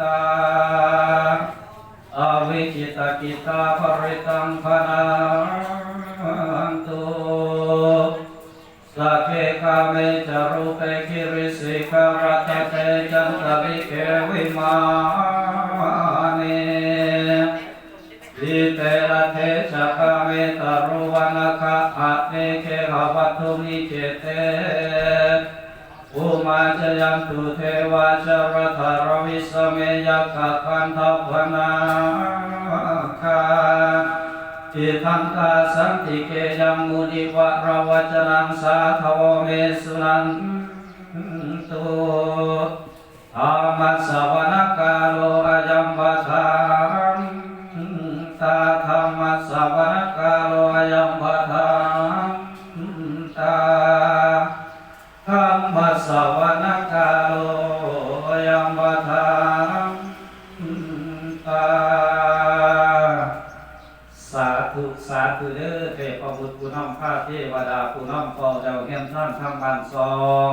ตาอวิจิตกิตาภริตังพนั มาจยันตุเทวาจรธารวิสเมยัคคะคันทพนาคาทิทังตาสันติเกยังมุนิวะระวจนังสาทวเมสุนันตุอามัสสวนา เฮียนท่านทำบันสอง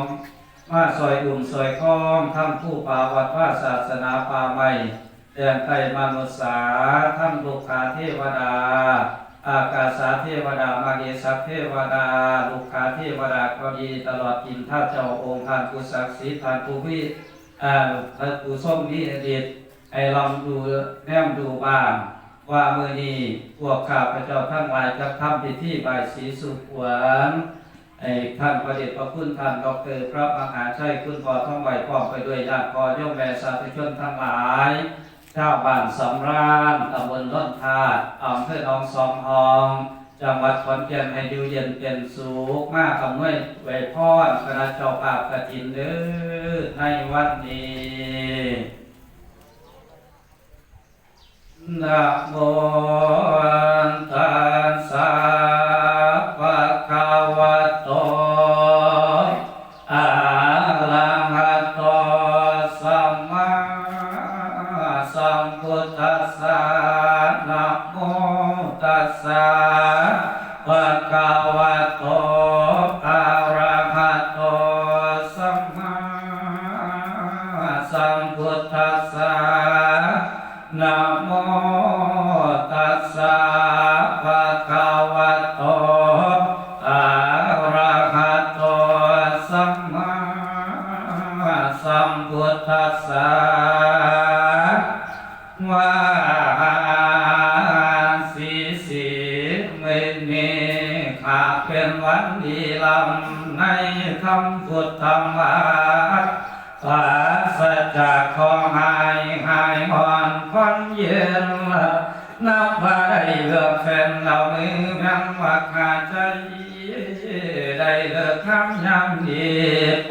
มาซอยอุ่มซอยคล้องทำผู้ป่าวัดว่าศาสนาป่าใหม่แดนไตมนุษย์สาทำลูกขาเทวดา อากาสาเทวดามาเกสัพเทวดา ลูกขาเทวดาก็ดีตลอดกินท่าเจ้าองค์ท่านผู้ศักดิ์สิทธิ์ท่านผู้วิอ่าท่านผู้ส้มวิอดีตให้ลองดูแนมดูบ้างว่ามือนี้พวกข้าพระเจ้าทั้งหลายจะทำพิธีบายสีสุขหวาน ท่านประเดชพระคุณท่านดรพระมหาชัยคุณพอท่องไหวพร้อมไปด้วยญาติพ่อย่อมแม่สาธุชนทั้งหลายชาวบ้านสำราญตำบลล้นทาดอำเภอหนองสองหองจังหวัดขอนแก่นให้อยู่เย็นเป็นสุขมากคำนวยไว้พรคณะเจ้าภาพกฐินเด้อในวันนี้นะโมตัสสะ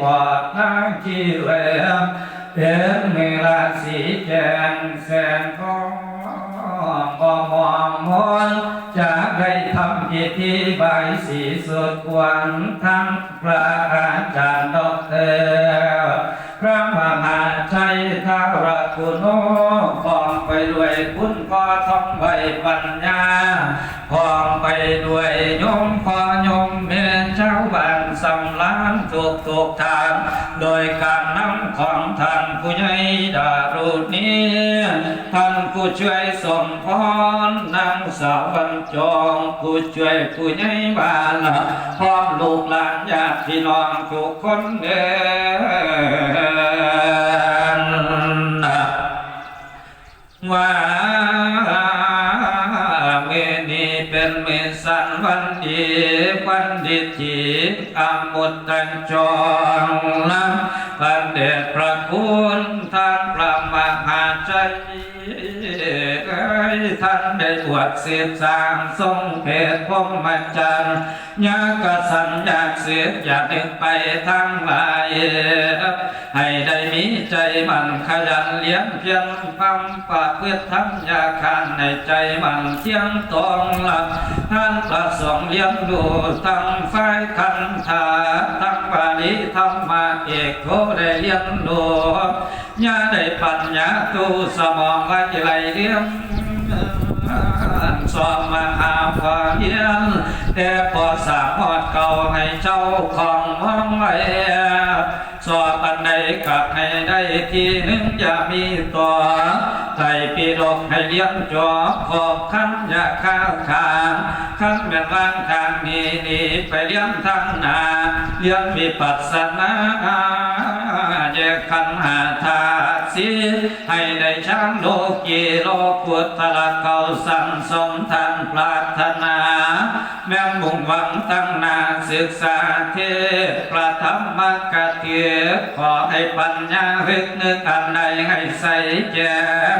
ปอดทางที่แหลมเป็นเมลาสีแจงแสงทองบ่มองมนจะได้ทำพิธีใบายสีสุดกวนทั้งพระอาจารย์ดอกเตอพระมหาชัยทารคุณโอพองไปด้วยคุณพ่อท่องไว้ปัญญาพองไปด้วยโยมพ่อ ทางโดยการนำของท่านผู้ใหญ่ดารุณีท่านผู้ช่วยสมพรนางสาวบรรจงผู้ช่วยผู้ใหญ่บ้านพร้อมลูกหลานญาติพี่น้องทุกคนเด้อว่า จิอมุตตัญจงนะพระเดชพระคุณ ท่านได้บวชเสียสร้างทรงเพศพรหมจันทร์ยากสัญญาเสียอยากได้ไปทั้งหลายให้ได้มีใจมันขยันเลี้ยงเพียงคำปะเพื่อทั้งยาคานในใจมันเที่ยงตรงหลักท่านประสงค์เลี้ยงดูทั้งฝ่ายคันธาทั้งบาลีธรรมะเอกโทได้เลี้ยงดูญาได้ปัญญาตูสมองไว้ไหลเลี้ยง สองมาหาพาเฮียนแต่พอสามอดเก่าให้เจ้าของมองไว้สอบปันใดกับให้ได้ที่หนึ่งอย่ามีตัว ไทยปีดกให้เลี้ยงจอบขอบขันอย่าข้าวขางขั้นแม่นว่างทางนี้นี่ไปเลี้ยงทางนาเลี้ยงวิปัสสนาแยกขันหาธาตุสีให้ได้ช่างโลกีโลกุตละเขาสั่งสมทานปรารถนา แม่มุ่งหวังตั้งนาศึกษาเทศประธรรมกเทีขอให้ปัญญารึกนึกอันใดให้ใส่แจ่ม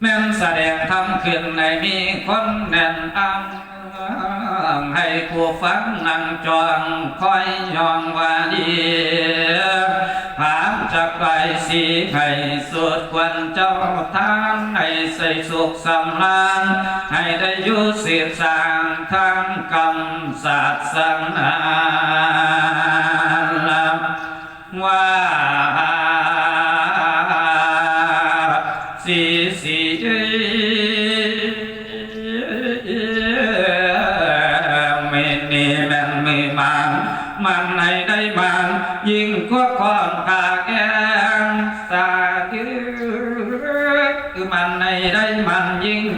แม่นแสดงทำขึ้นในมีคนแน่นอังให้ผู้ฟังนั่งจองคอยยองว่าดี หามจากไปสีให้สุดควันเจ้าทานให้ใส่สุขสำราญให้ได้อยุสิบสร้างทั้งกรรมศาสนาว่า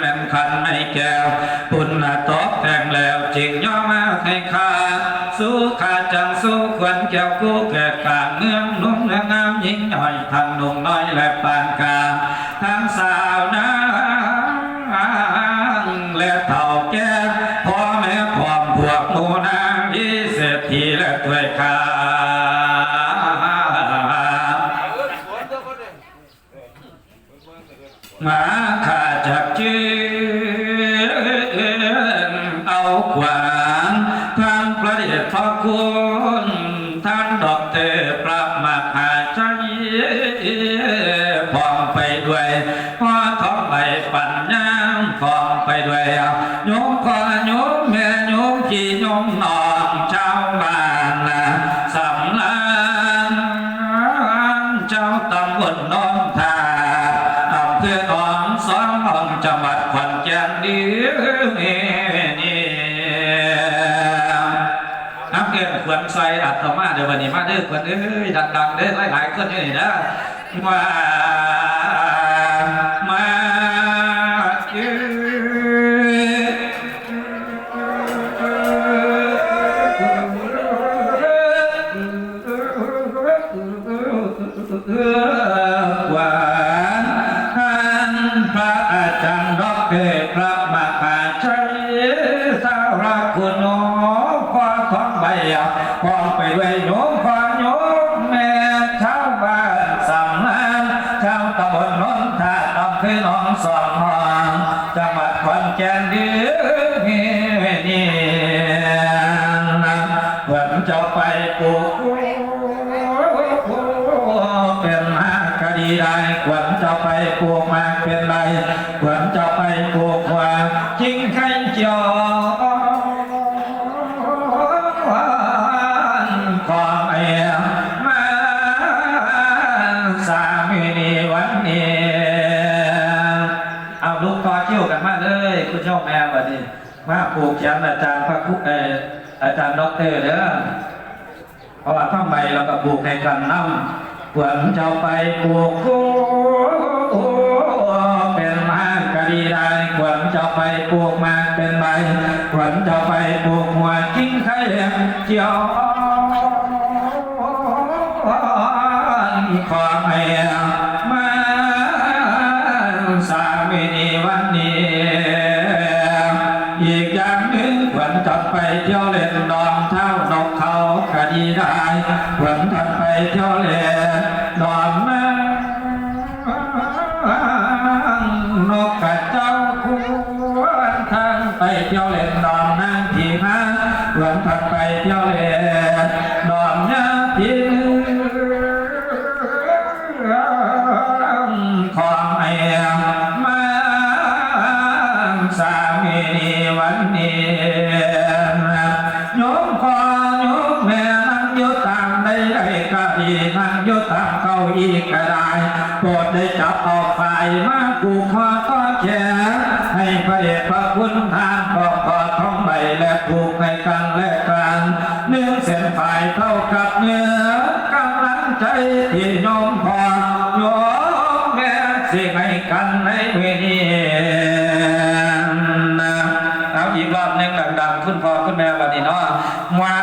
แม่นคันไม่แก้วาพร้อมไปด้วยโยมพ่อโยมแม่โยมพี่โยมน้องชาวบ้านนะสำลังเจ้าตำบลน้องทาอำเภอหนองสองห้องจังหวัดขอนแก่นดีนี่น้ำเกลือขวัญใส่อัตมาเดี๋ยววันนี้มาเด้อขวัญเอ้ยดังๆเด้อหลายๆคนอยู่นี่นะมามา สารคุณโนพ่อของใบพร้อมไปด้วยโยมพ่อโยมแม่ชาวบ้านสำนักชาวตำบลนนทาอำเภอหนองสองห้องจังหวัดขอนแก่นดือนี่นี่นะวันจ้าไปปลูกเป็นมากดีได้ขวัญจะไปปลูกมากเป็นไร คุณเจ้าแม่วันนี้มาปลูกแขนอาจารย์พระคุเอออาจารย์ด็อกเตอร์เด้อเพราะว่าท่องใบเราก็ปลูกให้กันน้ำขวัญเจ้าไปปลูกกูเป็นมากกะดีได้ขวัญเจ้าไปปลูกมาเป็นใบขวัญเจ้าไปปลูกหัวกิ้งไข่เหลี่ยมเจียว ฝ่ายเท่ากับเนื้อกำลังใจที่น้องพอโยมแม่สิให้กันในเวนีเอาอีกรอบหนึ่งดังๆ คุณพ่ขึ้นแม่วันนี้เนาะว่า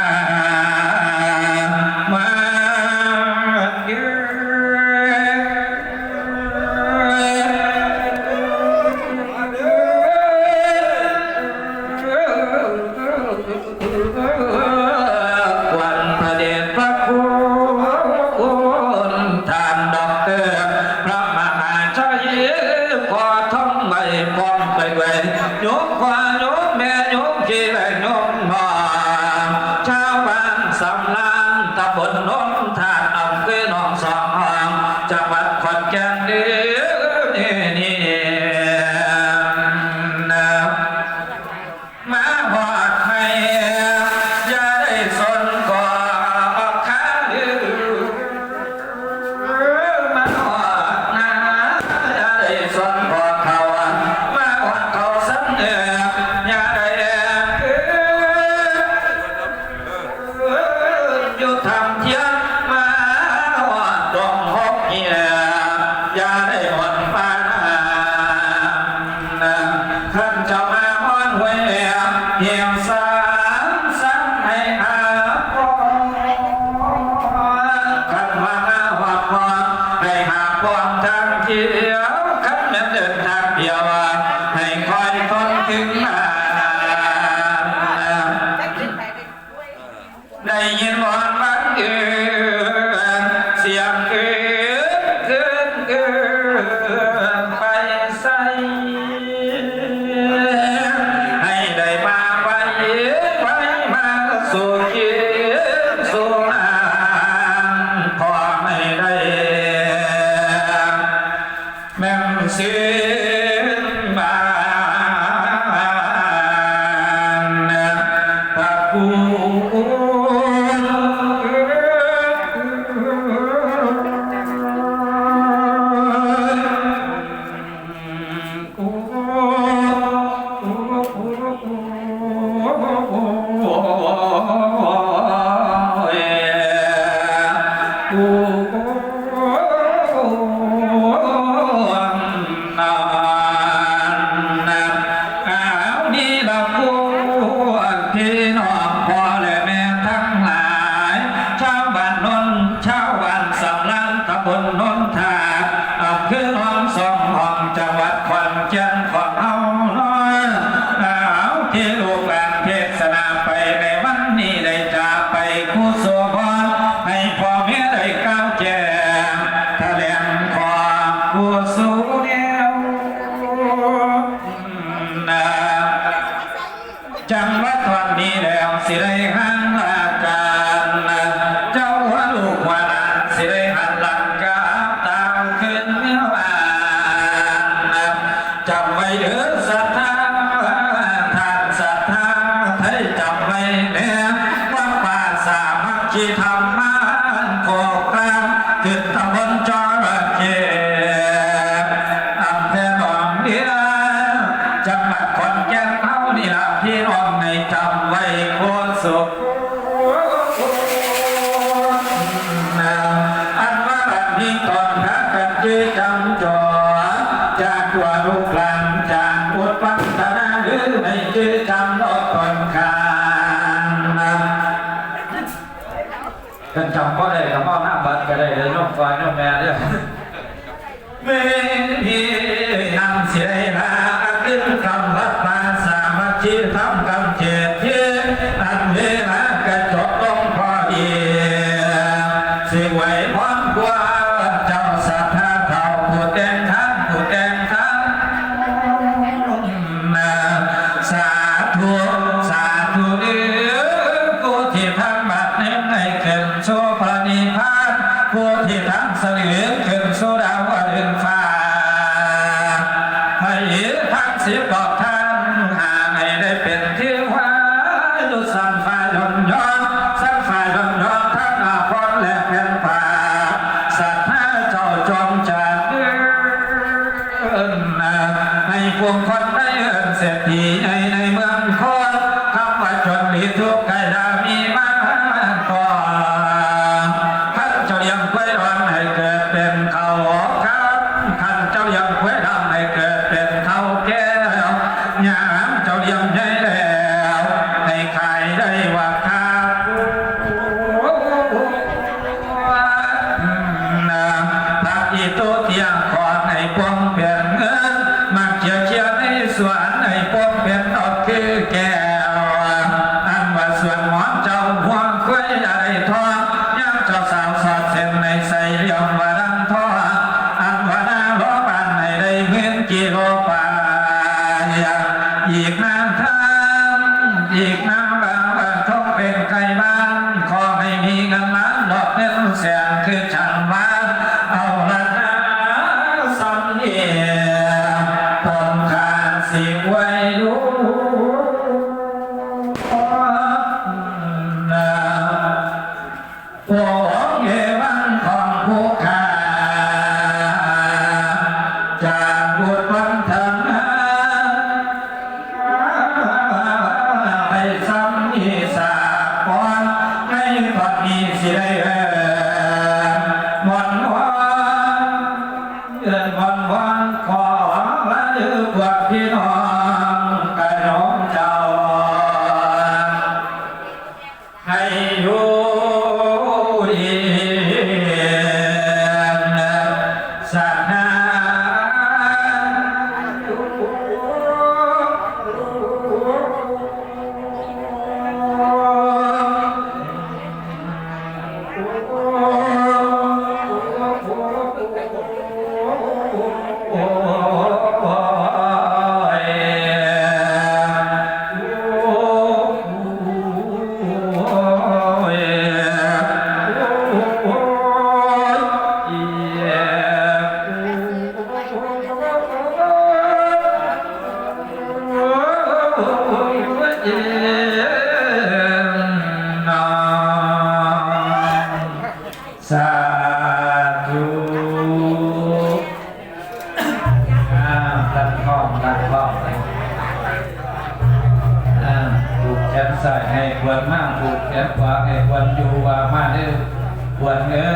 วดเอ้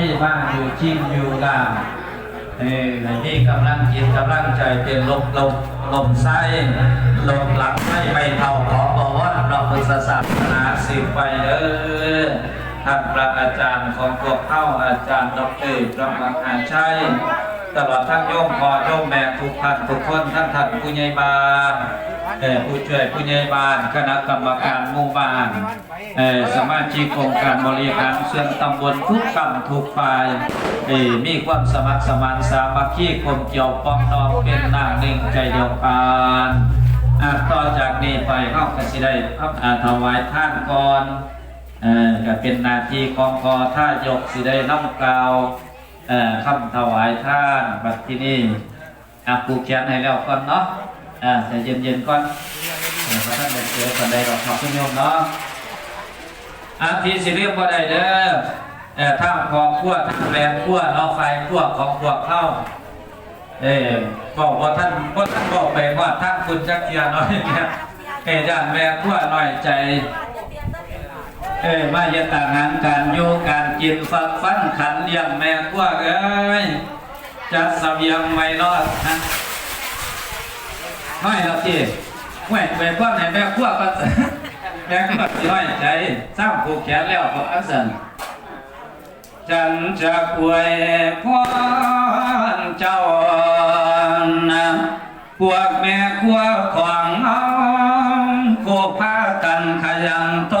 ยมานอยู่จิ้มอยู่ลางเอ้ยนที่กำลังจิตกำลังใจเป็นลมลมลมไส้ลมหลังไม่ไม่เท่าขอบอกว่าเราพุทธศาสนาสิบไปเด้อท่านพระอาจารย์ของพวกเข้าอาจารย์ดอกเตอรพระมหาชัย ตลอดทั้งโยมพ่อโยมแม่ทุกท่านทุกคนท่านท่านผู้ใหญ่บ้านเออผู้ช่วยผู้ใหญ่บ้านคณะกรรมการหมู่บ้านเออสมาชิกองค์การบริหารส่วนตำบลทุกกำทุกฝ่ายเอ่อมีความสมัครสมานสามัคคีกลมเกี่ยวปองดองเป็นนางหนึ่งใจเดียวกันอะต่อจากนี้ไปเข้ากันสิได้พับอาถวายท่านก่อนเออก็เป็นนาทีของกอท่ายกสิได้น้ำกล่าว คำถวายท่านบัดที่นี่อะผูกแขนให้แล้วก่อนเนาะอ่าแต่เย็นๆก่อนเออพระท่านได้เจอกันได้ดอกขอบคุณโยมเนาะอาทีสิเรียกว่าได้เด้อเอ่ท่าคอขั้วท่าแรงขั้วเราไฟขั้วของพวเข้าเออบอกว่าท่านว่าท่านบอกไปว่าท่านคุณจักเทียน้อยเนี่ยเออด้านแม่ขั้วน้อยใจ เอ้ยมาเยต่างงานการอยู่การกินฝักฟันขันเลี้ยงแม่กวกเอ้ยจัดสบียงไม่รอดนะน้อยแล้วที่แหวกไปก้อนให้แม่กวกก็แม่กวกสิน้อยใจสร้างผูกแขนแล้วก็อักษรฉันจะอวยพรเจ้านะพวกแม่ครัวของเฮาโคพากันขยันต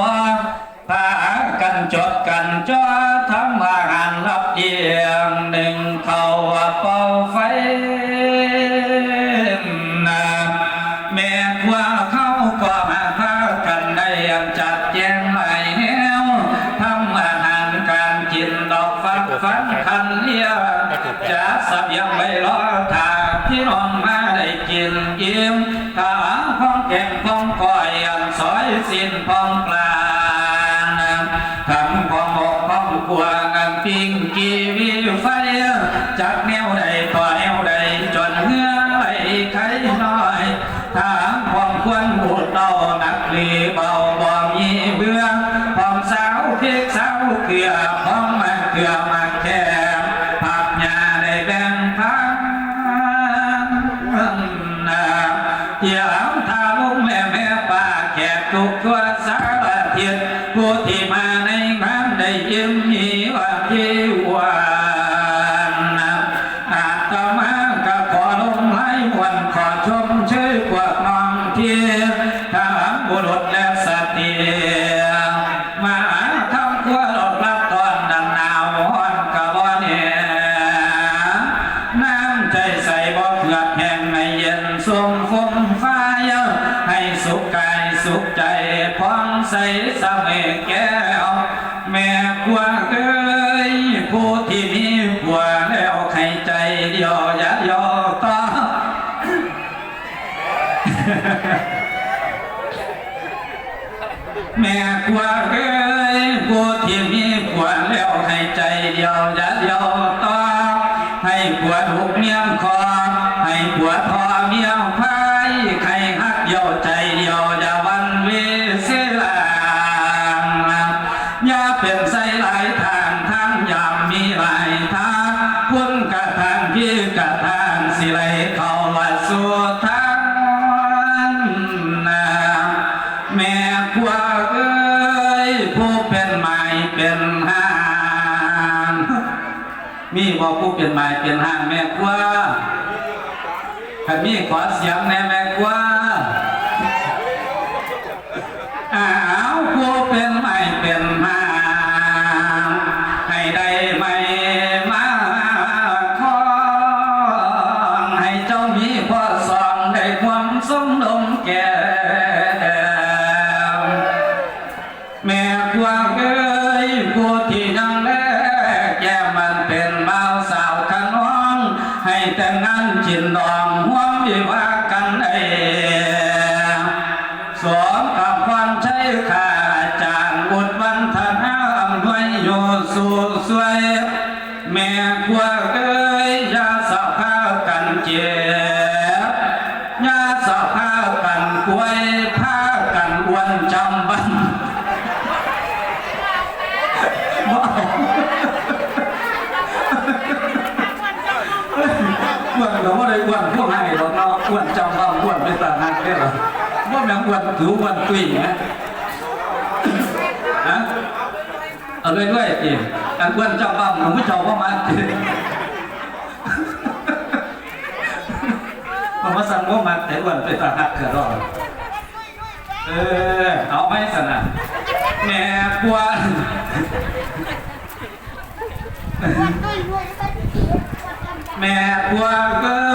นั ใสสะเมแก้วแม่กว่าเอ้ยผู้ที่มีผัวแล้วใครใจเดียวอย่ายอต่อแม่กว่าเอ้ยผู้ที่มีผัวแล้วให้ใจเดียวอย่าเดียวต่อให้ผัวถูกเมียคอให้ผัวท ห้างมีบอกผู้เปลี่ยนไม้เปลี่ยนห้างแม่กว่าแต่มีขอเสียงแน่แม่กว่า วางเอ้ยอย่าสาวข้าวกันเจ็บยาสะพากันกล้วยพากันอ้วนจำบันว้าวอ้วนก็ว่ได้อ้วนพวกให้เราเนาะอ้วนจำบ้าอ้วนเป็นตาหักได้หรอว่าแม่งอ้วนถืออ้วนตุ้ยนะฮะ เอาเลยด้วยๆเองอันอ้วนจำบ้าหนูไม่ชอบว่ามันผมว่าสั่งว่ามันแต่อ้วนเป็นตาหักเกิดรอดเออเอาไม่สนะแม่กวนแม่กวาง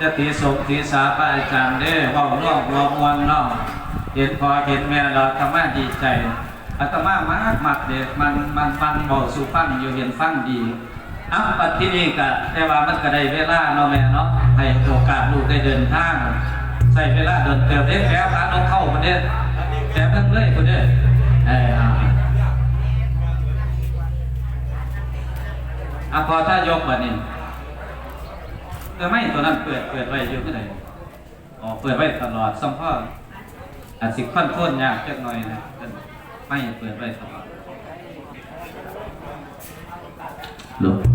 จะทีสมทีสาพระอาจารย์เด้ว่าลอกวองวนนองเห็นพอเห็นแม่เราธรรมะดีใจอาตมามากมักเด็กมันมันฟังบอกสุฟังอยู่เห็นฟังดีอัปปัที่นี่กะแต่ว่ามันก็ได้เวลาเนาะแม่เนาะให้โอกาสลูกได้เดินทางใส่เวลาเดินเติมเด็กแอบร้านน้องเข้ามาเด็กแอบนั่งเรื่อยคนเด็กเอออะพอถ้ายกแบบนี้ เออไม่ตัวนั้นเปิดเปิดไว้อยู่ก็ได้อ๋อเปิดไว้ตลอดซ้ำพ่ออาจสิค่อนข้นยากจักหน่อยนะไม่เปิดไว้ตลอดหลวง